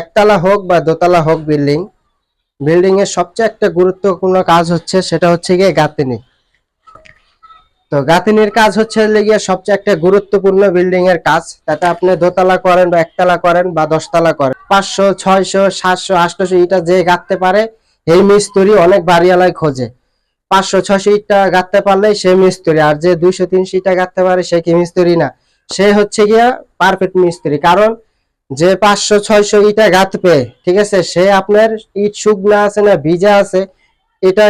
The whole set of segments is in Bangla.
একতলা হোক বা দোতলা হোক বিল্ডিং বিল্ডিং এর সবচেয়ে একটা গুরুত্বপূর্ণ কাজ হচ্ছে সেটা হচ্ছে গিয়ে গাঁথনি। তো গাঁথনির কাজ হচ্ছে গিয়ে সবচেয়ে একটা গুরুত্বপূর্ণ বিল্ডিং এর কাজ, তাতে আপনি দোতলা করেন বা একতলা করেন বা দশতলা করেন। পাঁচশো, ছয়শো, সাতশো, আটশো ইটা যে গাঁথতে পারে এই মিস্ত্রি অনেক বাড়িওয়ালায় খোঁজে। পাঁচশো, ছয়শো ইটটা গাঁথতে পারলে সে মিস্ত্রি, আর যে দুইশো, তিনশো ইটা গাঁথতে পারে সে কি মিস্ত্রি না? সে হচ্ছে গিয়া পারফেক্ট মিস্ত্রি। কারণ যে পাঁচশো, ছয়শো ইটা গাঁথবে ঠিক আছে? সে আপনার ইট শুকনা আছে না ভিজা আছে, এটা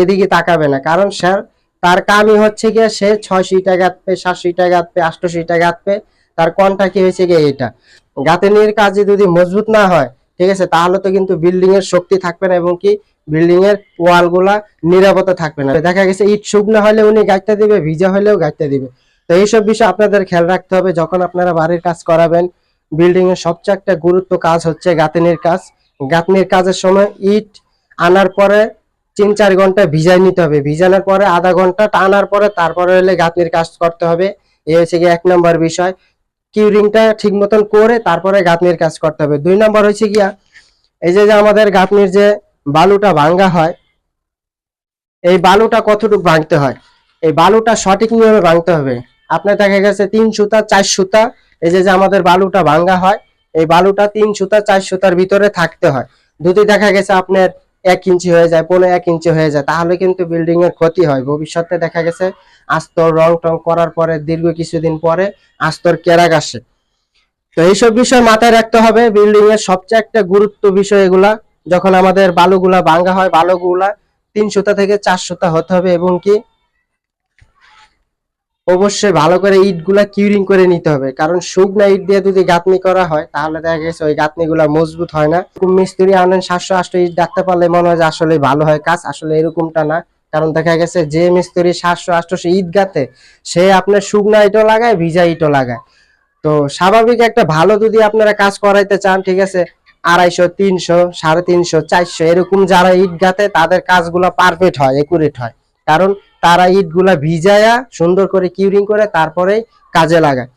এদিকে তাকাবে না। কারণ স্যার, তার কামই হচ্ছে গিয়ে সে ছয়শো ইটা গাঁথবে সাতশো ইটা গাঁথবে আটশো ইটা গাঁথবে তার কোনটা কি হয়েছে গিয়ে এটা? গাঁথনির কাজে যদি মজবুত না হয়, ঠিক আছে, তাহলে তো কিন্তু বিল্ডিং এর শক্তি থাকবে না এবং কি বিল্ডিং এর ওয়ালগুলা নিরাপত্তা থাকবে না। দেখা গেছে ইট শুকনো হলে উনি গাঁথতে দিবে, ভিজা হলেও গাঁথতে দিবে। তো এইসব বিষয় আপনাদের খেয়াল রাখতে হবে। যখন আপনারা বাড়ির কাজ করাবেন বিল্ডিং এর সবচেয়ে একটা গুরুত্ব কাজ হচ্ছে গাঁথনির কাজ। গাঁথনির কাজের সময় ইট আনার পরে তিন চার ঘণ্টা ভিজাই নিতে হবে। ভিজানোর পরে আধা ঘণ্টা টানার পরে তারপরে হলে গাঁথনির কাজ করতে হবে। এই হচ্ছে গিয়ে এক নম্বর বিষয়। কিউরিংটা ঠিক মতন করে তারপরে গাঁথনির কাজ করতে হবে। দুই নম্বর হচ্ছে গিয়া, এই যে যে আমাদের গাঁথনির যে বালুটা ভাঙ্গা হয়, এই বালুটা কতটুকু ভাঙতে হয়? এই বালুটা সঠিক নিয়মে ভাঙতে হবে। আপনার দেখা গেছে তিন সুতা, চার সুতা এই যে যে আমাদের বালুটা ভাঙ্গা হয়, এই বালুটা তিন সুতা, চার সুতার ভিতরে থাকতে হয়। যদি দেখা গেছে আপনার এক ইঞ্চি হয়ে যায় পনেরো এক ইঞ্চি হয়ে যায়, তাহলে কিন্তু বিল্ডিং এর ক্ষতি হয়। ভবিষ্যতে দেখা গেছে আস্তর রং টং করার পরে, দীর্ঘ কিছুদিন পরে আস্তর কেরাক আসে। তো এইসব বিষয় মাথায় রাখতে হবে। বিল্ডিং এর সবচেয়ে একটা গুরুত্ব বিষয় এগুলা, যখন আমাদের বালুগুলা ভাঙ্গা হয়, বালুগুলা তিন সুতা থেকে চার সুতা হতে হবে এবং কি অবশ্যই ভালো করে ইটগুলা কিউরিং করে নিতে হবে। কারণ শুকনা ইট দিয়ে যদি গাঁথনি করা হয়, তাহলে দেখা গেছে ওই গাঁথনি গুলা মজবুত হয় না। মিস্ত্রি আনেন, সাতশো আটশো ইট ডাকতে পারলে মনে হয় যে আসলে ভালো হয় কাজ, আসলে এরকমটা না। কারণ দেখা গেছে যে মিস্ত্রি সাতশো আটশো ইট গাতে সে আপনার শুকনা ইটও লাগায়, ভিজা ইটও লাগায়। তো স্বাভাবিক একটা ভালো যদি আপনারা কাজ করাইতে চান, ঠিক আছে, আড়াইশো, তিনশো, সাড়ে তিনশো, চারশো, এরকম যারা ইট গাতে তাদের কাজগুলো পারফেক্ট হয় একুরেট হয়। কারণ তারা ইটগুলা ভিজায়া সুন্দর করে কিউরিং করে তারপরে কাজে লাগায়।